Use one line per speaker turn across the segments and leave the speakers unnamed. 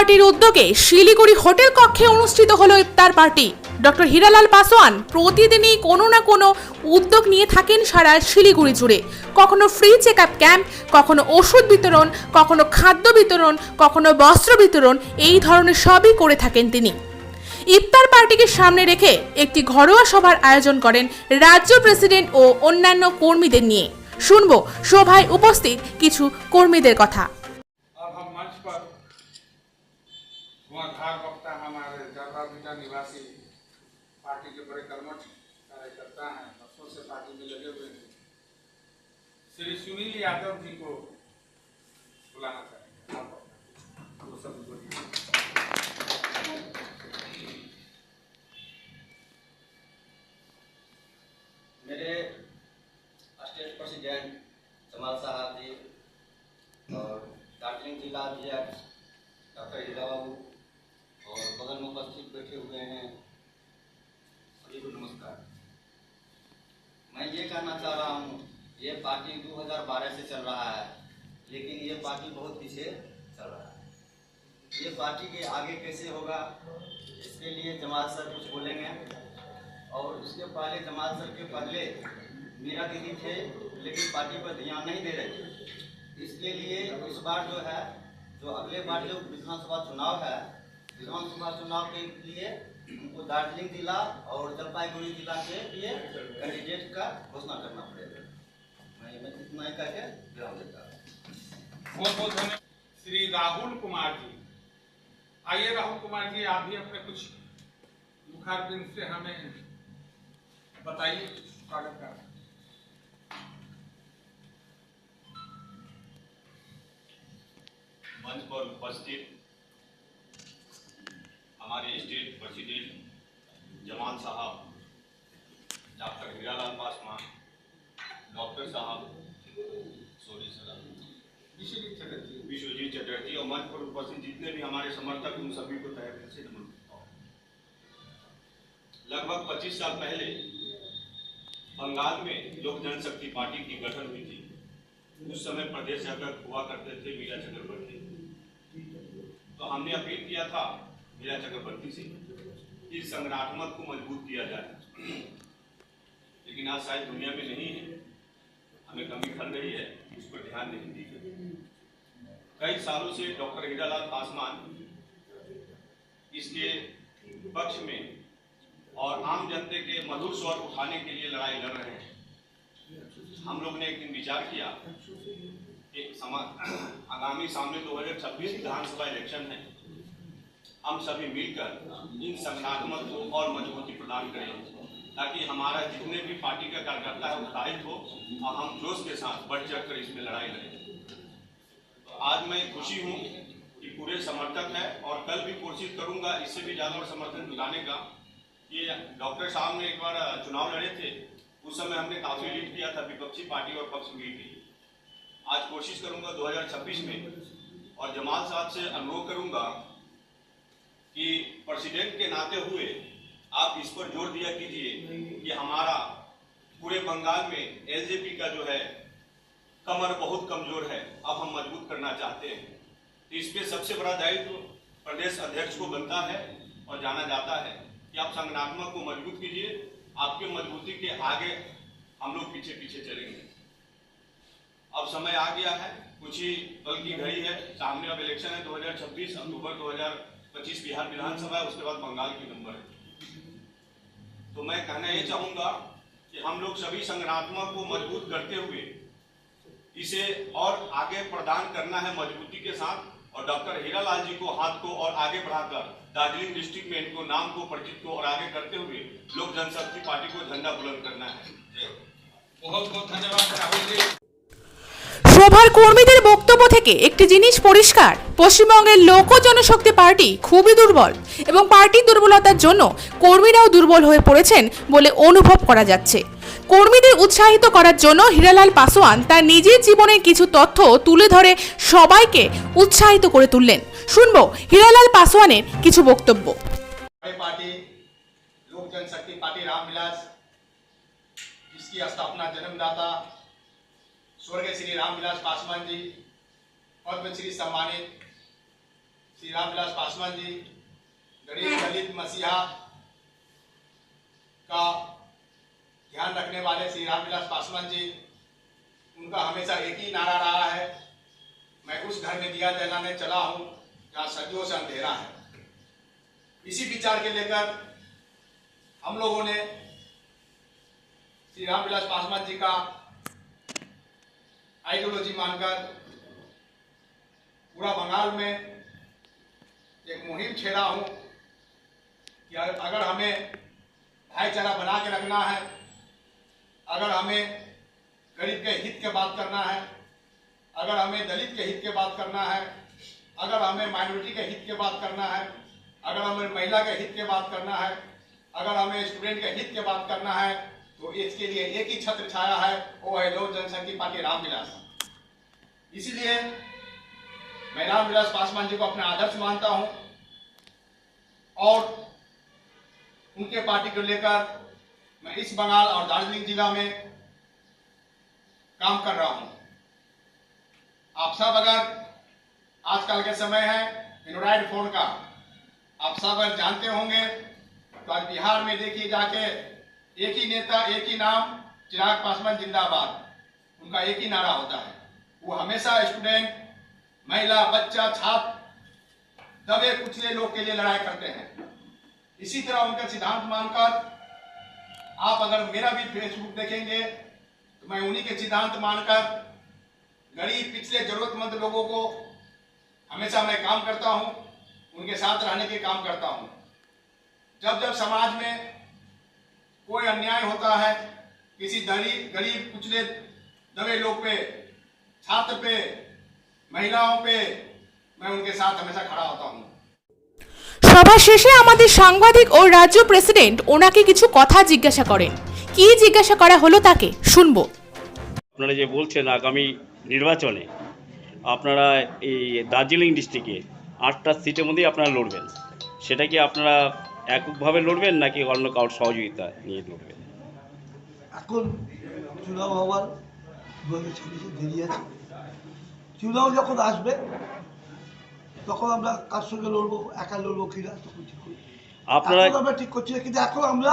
পার্টির উদ্যোগে শিলিগুড়ি হোটেল কক্ষে অনুষ্ঠিত হলো ইফতার পার্টি। ডক্টর হীরালাল পাসওয়ান প্রতিদিনই কোনো না কোনো উদ্যোগ নিয়ে থাকেন সারা শিলিগুড়ি জুড়ে। কখনো ফ্রি চেক আপ ক্যাম্প কখনো ওষুধ বিতরণ, কখনো খাদ্য বিতরণ, কখনো বস্ত্র বিতরণ, এই ধরনের সবই করে থাকেন তিনি। ইফতার পার্টিকে সামনে রেখে একটি ঘরোয়া সভার আয়োজন করেন রাজ্য প্রেসিডেন্ট ও অন্যান্য কর্মীদের নিয়ে। শুনব সভায় উপস্থিত কিছু কর্মীদের কথা।
श्री सुनील यादव जी को बुलाना चाहेंगे। वो सब बोलिए
मेरे स्टेट प्रेसिडेंट जमाल साहब जी और दार्जिलिंग जिला अध्यक्ष डॉक्टर हीरा बाबू और बगल में उपस्थित बैठे हुए हैं सभी को नमस्कार मैं ये कहना चाह रहा हूँ ये पार्टी 2012 से चल रहा है, लेकिन ये पार्टी बहुत पीछे चल रहा है। ये पार्टी के आगे कैसे होगा, इसके लिए जमाल सर कुछ बोलेंगे। और उसके पहले जमाल सर के पहले मीरा दीदी थे, लेकिन पार्टी पर ध्यान नहीं दे रहे थे। इसके लिए इस बार जो है, जो अगले बार जो विधानसभा चुनाव है, विधानसभा चुनाव के लिए उनको दार्जिलिंग जिला और जलपाईगुड़ी जिला के लिए कैंडिडेट का घोषणा करना पड़ेगा।
बहुत बहुत धन्यवाद श्री राहुल कुमार जी। आइए राहुल कुमार जी, आप भी अपने कुछ मुखारबिंद से हमें बताइए, स्वागत का
मंच पर उपस्थित हमारे स्टेट प्रेसिडेंट जमान साहब, डॉक्टर हीरालाल पासवान डॉक्टर साहब। Sorry sir
Biswajit Chatterjee.
Vishwajeet Chatterjee और मंच पर उपस्थित जितने भी हमारे समर्थक उन सभी को तहे दिल से नमन करता हूँ। लगभग 25 साल पहले बंगाल में लोक जनशक्ति पार्टी की गठन हुई थी। उस समय प्रदेश अध्यक्ष हुआ करते थे मीरा चक्रवर्ती। तो हमने अपील किया था मीरा चक्रवर्ती से कि संगठनात्मक को मज़बूत किया जाए। लेकिन आज शायद दुनिया में नहीं है। हमें कमी खल रही है उस पर ध्यान नहीं दी गई कई सालों से डॉक्टर हीरालाल पासवान इसके पक्ष में और आम जनते के मधुर स्वर उठाने के लिए लड़ाई लड़ रहे हैं। हम लोग ने एक दिन विचार किया कि आगामी सामने 2026 विधानसभा इलेक्शन है। हम सभी मिलकर इन संगठनात्मक को और मजबूती प्रदान करें ताकि हमारा जितने भी पार्टी का कार्यकर्ता है, उत्साहित हो और हम जोश के साथ बढ़ चढ़ कर इसमें लड़ाई लड़ें। तो आज मैं खुशी हूँ कि पूरे समर्थक है और कल भी कोशिश करूँगा इससे भी ज़्यादा और समर्थन जुटाने का। ये डॉक्टर साहब ने एक बार चुनाव लड़े थे, उस समय हमने काफ़ी लीड किया था, विपक्षी पार्टी और पक्ष मिल के आज कोशिश करूँगा 2026 में और जमाल साहब से अनुरोध करूँगा कि प्रेसिडेंट के नाते हुए आप इस पर ज़ोर दिया कीजिए कि हमारा पूरे बंगाल में एलजेपी का जो है, कमर बहुत कमज़ोर है, अब हम मज़बूत करना चाहते हैं। तो इस पे सबसे बड़ा दायित्व तो प्रदेश अध्यक्ष को बनता है और जाना जाता है कि आप संगठनात्मक को मज़बूत कीजिए, आपके मजबूती के आगे हम लोग पीछे पीछे चलेंगे। अब समय आ गया है, कुछ ही कल की घड़ी है, सामने अब इलेक्शन है 2026 अक्टूबर 2025 बिहार विधानसभा है उसके बाद बंगाल की नंबर है। तो मैं कहना ये चाहूँगा कि हम लोग सभी संगठनात्मक को मज़बूत करते हुए इसे और आगे प्रदान करना है मजबूती के साथ और डॉक्टर हीरालाल जी को हाथ को और आगे बढ़ाकर दार्जिलिंग डिस्ट्रिक्ट में इनको नाम को, परिचित को और आगे करते हुए लोक जनशक्ति पार्टी को झंडा बुलंद करना है।
बहुत बहुत धन्यवाद।
সভার কর্মীদের বক্তব্য থেকে একটি জিনিস পরিষ্কার পশ্চিমবঙ্গের লোক জনশক্তি পার্টি খুবই দুর্বল এবং পার্টির দুর্বলতার জন্য কর্মীরাও দুর্বল হয়ে পড়েছেন বলে অনুভব করা যাচ্ছে কর্মীদের উৎসাহিত করার জন্য হীরালাল পাসওয়ান তার নিজের জীবনের কিছু তথ্য তুলে ধরে সবাইকে উৎসাহিত করে তুললেন শুনবো হীরালাল পাসওয়ানের কিছু বক্তব্য
हमारी पार्टी लोक जनशक्ति पार्टी रामविलास जिसकी स्थापना जन्मदाता स्वर्गीय श्री रामविलास पासवान जी पद्मश्री सम्मानित
श्री रामविलास पासवान जी गरीब दलित मसीहा का ध्यान रखने वाले श्री रामविलास पासवान जी, उनका हमेशा एक ही नारा रहा है। मैं उस घर में दिया जलाने चला हूँ, जहाँ सदियों से अंधेरा है। इसी विचार के लेकर हम लोगों ने श्री रामविलास पासवान जी का आइडियोलॉजी मानकर पूरा बंगाल में एक मुहिम छेड़ा हूँ कि अगर हमें भाईचारा बना के रखना है, अगर हमें गरीब के हित के बात करना है, अगर हमें दलित के हित के बात करना है, अगर हमें माइनॉरिटी के हित के बात करना है, अगर हमें महिला के हित के बात करना है, अगर हमें स्टूडेंट के हित के बात करना है तो इसके लिए एक ही छत्र छाया है, वो है लोक जनशक्ति पार्टी रामविलास। इसीलिए मैं रामविलास पासवान जी को अपना आदर्श मानता हूँ और उनके पार्टी को लेकर मैं इस बंगाल और दार्जिलिंग जिला में काम कर रहा हूँ। आप सब अगर आजकल के समय है एंड्रॉइड फ़ोन का, आप सब अगर जानते होंगे तो आज बिहार में देखिए जाके एक ही नेता, एक ही नाम, चिराग पासवान जिंदाबाद। उनका एक ही नारा होता है। वो हमेशा स्टूडेंट, महिला, बच्चा, छात्र, दबे कुचले लोग के लिए लड़ाई करते हैं। इसी तरह उनका सिद्धांत मानकर आप अगर मेरा भी फेसबुक देखेंगे तो मैं उन्हीं के सिद्धांत मानकर गरीब, पिछले, जरूरतमंद लोगों को हमेशा मैं काम करता हूँ, उनके साथ रहने के काम करता हूँ। जब जब समाज में कोई अन्याय होता है किसी गरीब गरीब कुचले दबे लोग पे छात्र पे महिलाओं पे मैं उनके साथ हमेशा खड़ा होता हूं
সভা শেষে আমাদের সাংবাদিক ও রাজ্য প্রেসিডেন্ট ওনাকে কিছু কথা জিজ্ঞাসা করেন কি জিজ্ঞাসা করা হলো তাকে শুনবো
আপনারা যে বলছেন আগামী নির্বাচনে আপনারা এই দার্জিলিং ডিস্ট্রিক্টে আটটা সিটের মধ্যেই আপনারা লড়বেন সেটা কি আপনারা এককভাবে লড়বেন নাকি অন্য কারোর সহযোগিতা নিয়ে লড়বেন?
এখন চুনাও হওয়ার দু হাজার ছাব্বিশে দেরি আছে। চুনাও যখন আসবে তখন আমরা কার সঙ্গে লড়বো একা লড়বো কিনা তখন ঠিক করব
আপনারা
আমরা ঠিক করছি না কিন্তু এখন আমরা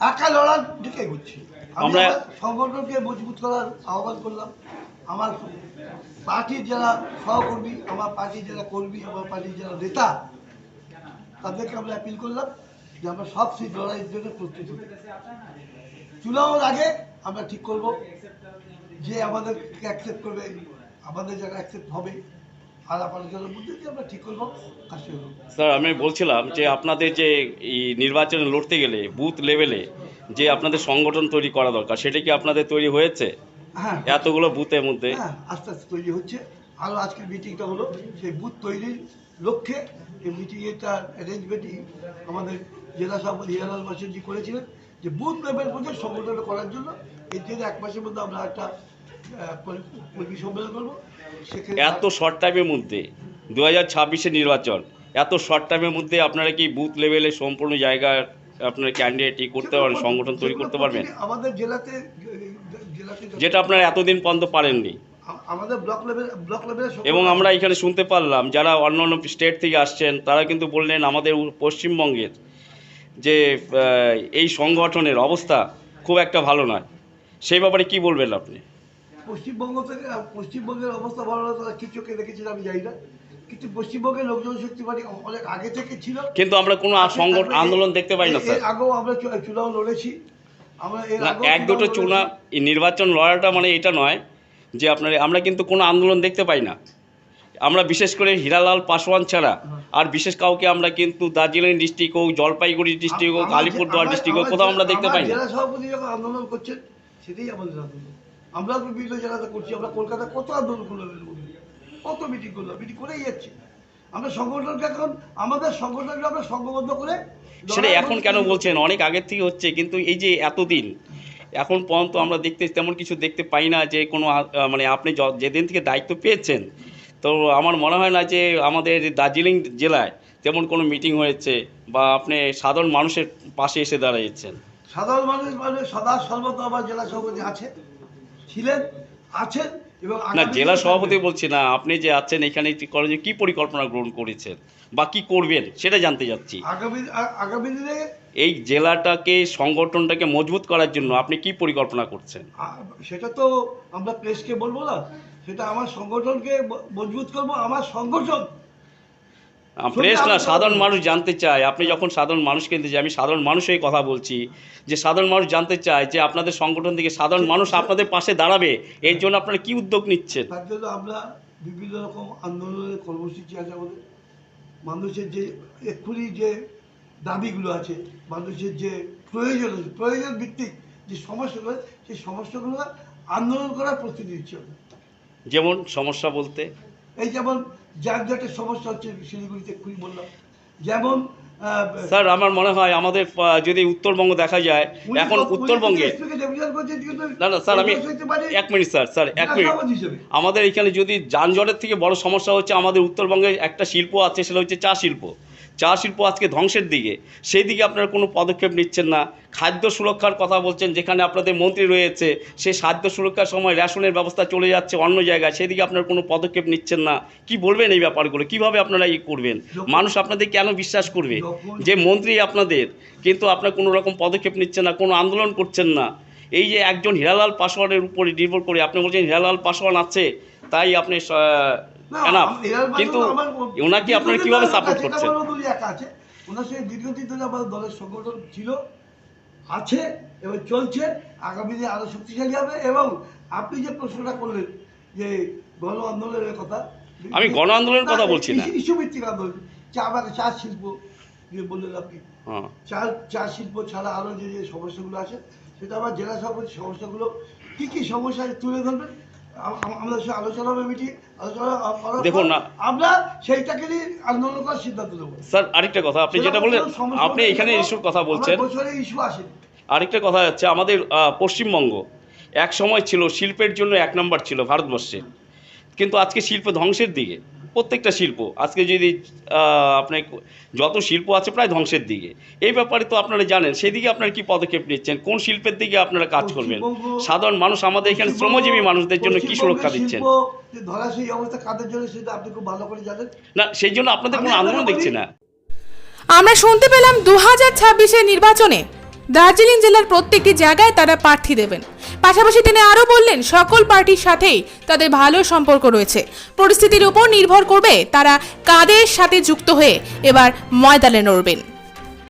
একা লড়ার দিকে এগোচ্ছি আমরা
আমরা-
সংগঠনকে মজবুত করার আহ্বান করলাম। আমার পার্টির যারা সহকর্মী আমার পার্টির যারা কর্মী আমার পার্টির যারা নেতা তাদেরকে আমরা অ্যাপিল করলাম যে আমরা সব সিট লড়াইয়ের জন্য প্রস্তুত চুনাওয়ের আগে আমরা ঠিক করব যে আমাদেরকে অ্যাকসেপ্ট করবে আমাদের যারা অ্যাকসেপ্ট হবে। আর
স্যার আমি বলছিলাম যে আপনাদের যে এই নির্বাচনে লড়তে গেলে বুথ লেভেলে যে আপনাদের সংগঠন তৈরি করা দরকার সেটা কি আপনাদের তৈরি হয়েছে?
হ্যাঁ।
এতগুলো বুথের মধ্যে?
হ্যাঁ আস্তে আস্তে তৈরি হচ্ছে। আরও আজকের মিটিংটা হলো সেই বুথ তৈরির লক্ষ্যে এই মিটিংয়েরটা অ্যারেঞ্জমেন্টই আমাদের জেলা সভাপতি হিরালাল মাসুরজি করেছিলেন যে বুথ লেভেল পর্যন্ত সংগঠন করার জন্য এর জন্য এক মাসের মধ্যে আমরা একটা কর্মী- সম্মেলন করব।
এত শর্ট টাইমের মধ্যে দু হাজার ছাব্বিশের নির্বাচন এত শর্ট টাইমের মধ্যে আপনারা কি বুথ লেভেলে সম্পূর্ণ জায়গায় আপনারা ক্যান্ডিডেট করতে পারবেন সংগঠন তৈরি করতে পারবেন?
আমাদের জেলাতে জেলাতে
যেটা আপনারা এতদিন পর্যন্ত পারেননি।
আমাদের ব্লক লেভেল ব্লক লেভেলে
এবং আমরা এখানে শুনতে পারলাম যারা অন্য অন্য স্টেট থেকে আসছেন তারা কিন্তু বললেন আমাদের পশ্চিমবঙ্গের যে এই সংগঠনের অবস্থা খুব একটা ভালো নয়। সেই ব্যাপারে কি বলবেন আপনি?
পশ্চিমবঙ্গ থেকে পশ্চিমবঙ্গের অবস্থা ভালো না তারা কি চোখে দেখেছিল আমি জানি না। কিন্তু পশ্চিমবঙ্গের লোকজন শক্তি পার্টি অনেক আগে থেকে ছিল।
কিন্তু আমরা কোনো সংগঠন আন্দোলন দেখতে পাই না স্যার।
আগেও আমরা চুনাও লড়েছি। আমরা
এক দুটো চুনা নির্বাচন লড়াটা মানে এটা নয় যে আপনার আমরা কিন্তু কোনো আন্দোলন দেখতে পাই না। আমরা বিশেষ করে হীরালাল পাসওয়ান ছাড়া আর বিশেষ কাউকে আমরা কিন্তু দার্জিলিং ডিস্ট্রিক্ট হোক জলপাইগুড়ি ডিস্ট্রিক্ট হোক আলিপুরদুয়ার ডিস্ট্রিক্ট হোক কোথাও আমরা দেখতে পাই না।
জেলা সভাপতি যখন আন্দোলন করছেন সেটাই আমাদের আন্দোলন। আমরা বিভিন্ন জায়গাতে করছি আমরা কত আন্দোলন করলাম কত মিটিং করলাম মিটিং করেই যাচ্ছি। আমরা সংগঠনকে এখন আমাদের সংগঠনকে আমরা সংঘবদ্ধ করে
সেটা এখন কেন বলছেন? অনেক আগের থেকে হচ্ছে কিন্তু এই যে এতদিন এখন পর্যন্ত আমরা দেখতে তেমন কিছু দেখতে পাই না যে কোনো মানে আপনি যেদিন থেকে দায়িত্ব পেয়েছেন, তো আমার মনে হয় না যে আমাদের দার্জিলিং জেলায় তেমন কোনো মিটিং হয়েছে বা আপনি সাধারণ মানুষের পাশে এসে দাঁড়িয়েছেন।
সাধারণ মানুষ মানে সদা সর্বদা আমার জেলা সভাপতি আছে ছিলেন, আছেন
না জেলা সভাপতি বলছি না আপনি যে আছেন এখানে কলেজে কি পরিকল্পনা গ্রহণ করেছেন বা কি করবেন সেটা জানতে যাচ্ছি।
আগামী আগামী দিনে
এই জেলাটাকে সংগঠনটাকে মজবুত করার জন্য আপনি কি পরিকল্পনা করছেন?
সেটা তো আমরা প্রেসকে বলব না সেটা আমার সংগঠনকে মজবুত করব আমার সংগঠন।
প্রেস না সাধারণ মানুষ জানতে চায়। আপনি যখন সাধারণ মানুষকে দিতে চাই আমি সাধারণ মানুষের কথা বলছি যে সাধারণ মানুষ জানতে চায় যে আপনাদের সংগঠন থেকে সাধারণ মানুষ আপনাদের পাশে দাঁড়াবে এর জন্য আপনারা কি উদ্যোগ নিচ্ছেন?
তার জন্য আমরা বিভিন্ন রকম আন্দোলনের কর্মসূচি আছে আমাদের। মানুষের যে এক্ষুনি যে দাবিগুলো আছে মানুষের যে প্রয়োজন আছে প্রয়োজন ভিত্তিক যে সমস্যাগুলো সেই সমস্যাগুলো আন্দোলন করার প্রস্তুতি নিচ্ছি
যেমন সমস্যা বলতে?
এই যেমন যানজটের সমস্যা হচ্ছে শিলিগুড়িতে খুবই বললাম। যেমন
স্যার আমার মনে হয় আমাদের যদি উত্তরবঙ্গ দেখা যায় এখন উত্তরবঙ্গে না না স্যার আমি এক মিনিট স্যার স্যার এক মিনিট। আমাদের এখানে যদি যানজটের থেকে বড় সমস্যা হচ্ছে আমাদের উত্তরবঙ্গে একটা শিল্প আছে সেটা হচ্ছে চা শিল্প। চা শিল্প আজকে ধ্বংসের দিকে। সেই দিকে আপনারা কোনো পদক্ষেপ নিচ্ছেন না। খাদ্য সুরক্ষার কথা বলছেন যেখানে আপনাদের মন্ত্রী রয়েছে সেই খাদ্য সুরক্ষার সময় রেশনের ব্যবস্থা চলে যাচ্ছে অন্য জায়গায়। সেদিকে আপনারা কোনো পদক্ষেপ নিচ্ছেন না। কি বলবেন এই ব্যাপারগুলো? কীভাবে আপনারা ই করবেন? মানুষ আপনাদের কেন বিশ্বাস করবে? যে মন্ত্রী আপনাদের কিন্তু আপনার কোনো রকম পদক্ষেপ নিচ্ছেন না কোনো আন্দোলন করছেন না। এই যে একজন হিরালাল পাসওয়ানের উপরে নির্ভর করে আপনি বলছেন হিরালাল পাসওয়ান আছে তাই আপনি
না,
কিন্তু ওনাকে আপনারা কীভাবে সাপোর্ট
আছে,
করছেন?
ওনার সঙ্গে দীর্ঘদিন ধরে আমাদের দলের সংগঠন ছিল আছে এবং চলছে আগামী দিনে আরও শক্তিশালী হবে এবং আপনি যে প্রশ্নটা করলেন যে গণ আন্দোলনের কথা
আমি গণ আন্দোলনের কথা বলছি না।
ইস্যু ভিত্তিক আন্দোলন চা বাগান চা শিল্প যে বললেন আপনি।
হ্যাঁ।
চা চা শিল্প ছাড়া আরও যে যে সমস্যাগুলো আছে সেটা আমার জেলা সভাপতি সমস্যাগুলো কী কী সমস্যা তুলে ধরবেন আমাদের সঙ্গে আলোচনা হবে মিটিং আলোচনা
দেখুন না।
আমরা সেইটাকে নিয়ে আন্দোলন করার সিদ্ধান্ত নেব।
স্যার আরেকটা কথা আপনি যেটা বললেন আপনি এখানে ইস্যুর কথা বলছেন।
বছরে ইস্যু আসেনি
আরেকটা কথা হচ্ছে আমাদের পশ্চিমবঙ্গ এক সময় ছিল শিল্পের জন্য এক নম্বর ছিল ভারতবর্ষে। কিন্তু আজকে শিল্প ধ্বংসের দিকে। প্রত্যেকটা শিল্প। আজকে যদি আহ, আপনি যত শিল্প আছে প্রায় ধ্বংসের দিকে। এই ব্যাপারে তো আপনারা জানেন সেদিকে আপনারা কি পদক্ষেপ নিচ্ছেন? কোন শিল্পের দিকে আপনারা কাজ করবেন? সাধারণ মানুষ আমাদের এখানে শ্রমজীবী মানুষদের জন্য কি সুরক্ষা দিচ্ছেন?
শিল্প যে ধরাশয়ী অবস্থা কাদের জন্য সেটা আপনি খুব ভালো করে জানেন?
না সেই জন্য আপনাদের কোনো আন্দোলন দেখছি না।
আমরা শুনতে পেলাম দু হাজার ছাব্বিশের নির্বাচনে দার্জিলিং জেলার প্রত্যেকটি জায়গায় তারা প্রার্থী দেবেন। পাশাপাশি তিনি আরও বললেন, সকল পার্টির সাথেই তাদের ভালো সম্পর্ক রয়েছে। পরিস্থিতির উপর নির্ভর করবে তারা কাদের সাথে যুক্ত হয়ে এবার ময়দানে নড়বেন।